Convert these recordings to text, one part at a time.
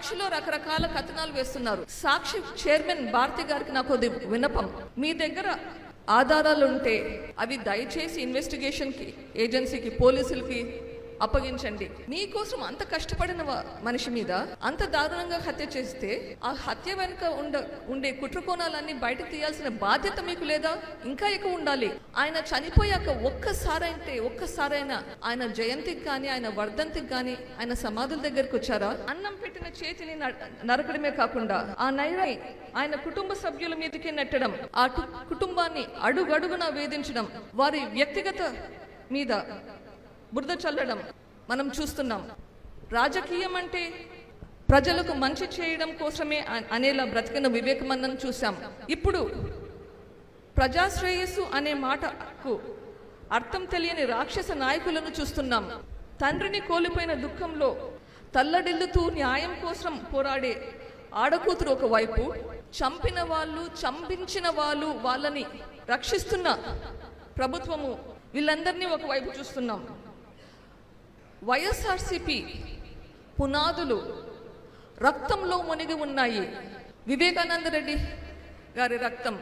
సాక్షిలో రకరకాల కథనాలు వేస్తున్నారు. సాక్షి చైర్మన్ భారతి గారికి నాకు వినపం విన్నపం. మీ దగ్గర ఆధారాలు ఉంటే అవి దయచేసి ఇన్వెస్టిగేషన్కి ఏజెన్సీకి పోలీసులకి అప్పగించండి. మీకోసం అంత కష్టపడిన మనిషి మీద అంత దారుణంగా హత్య చేస్తే ఆ హత్య వెనుక ఉండ ఉండే కుట్రకోణాలన్నీ బయట తీయాల్సిన బాధ్యత మీకు లేదా? ఇంకా ఎక్కువ ఉండాలి. ఆయన చనిపోయాక ఒక్కసారైతే ఒక్కసారైనా ఆయన జయంతికి కానీ ఆయన వర్ధంతికి కానీ ఆయన సమాధుల దగ్గరికి వచ్చారా? అన్నం పెట్టిన చేతిని న- నరకడమే కాకుండా ఆ నైరాయి ఆయన కుటుంబ సభ్యుల మీదకి నెట్టడం ఆ కుటుంబాన్ని అడుగడుగునా వేధించడం వారి వ్యక్తిగత మీద బురద చల్లడం మనం చూస్తున్నాం. రాజకీయం అంటే ప్రజలకు మంచి చేయడం కోసమే అనేలా బ్రతికిన వివేకమందం చూశాం. ఇప్పుడు ప్రజాశ్రేయస్సు అనే మాటకు అర్థం తెలియని రాక్షస నాయకులను చూస్తున్నాం. తండ్రిని కోల్పోయిన దుఃఖంలో తల్లడిల్లుతూ న్యాయం కోసం పోరాడే ఆడకూతురు ఒకవైపు చంపిన వాళ్ళు చంపించిన వాళ్ళు వాళ్ళని రక్షిస్తున్న ప్రభుత్వము వీళ్ళందరినీ ఒకవైపు చూస్తున్నాం. వైఎస్ఆర్సిపి పునాదులు రక్తంలో మునిగి ఉన్నాయి. వివేకానంద రెడ్డి గారి రక్తం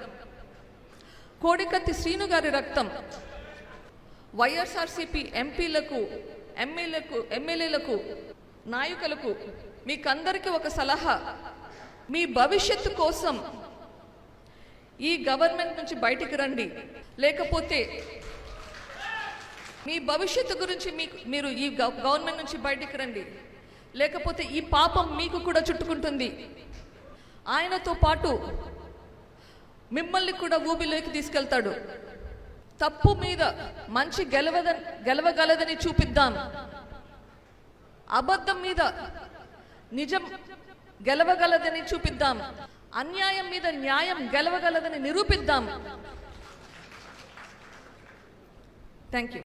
కోడికత్తి శ్రీను గారి రక్తం వైఎస్ఆర్సిపి ఎంపీలకు ఎమ్మెల్యేలకు ఎమ్మెల్యేలకు నాయకులకు మీకందరికీ ఒక సలహా. మీ భవిష్యత్తు కోసం ఈ గవర్నమెంట్ నుంచి బయటికి రండి. లేకపోతే మీ భవిష్యత్తు గురించి మీకు మీరు ఈ గవర్నమెంట్ నుంచి బయటికి రండి. లేకపోతే ఈ పాపం మీకు కూడా చుట్టుకుంటుంది. ఆయనతో పాటు మిమ్మల్ని కూడా ఊబిలోకి తీసుకెళ్తాడు. తప్పు మీద మంచి గెలవద గెలవగలదని చూపిద్దాం. అబద్ధం మీద నిజం గెలవగలదని చూపిద్దాం. అన్యాయం మీద న్యాయం గెలవగలదని నిరూపిద్దాం. Thank you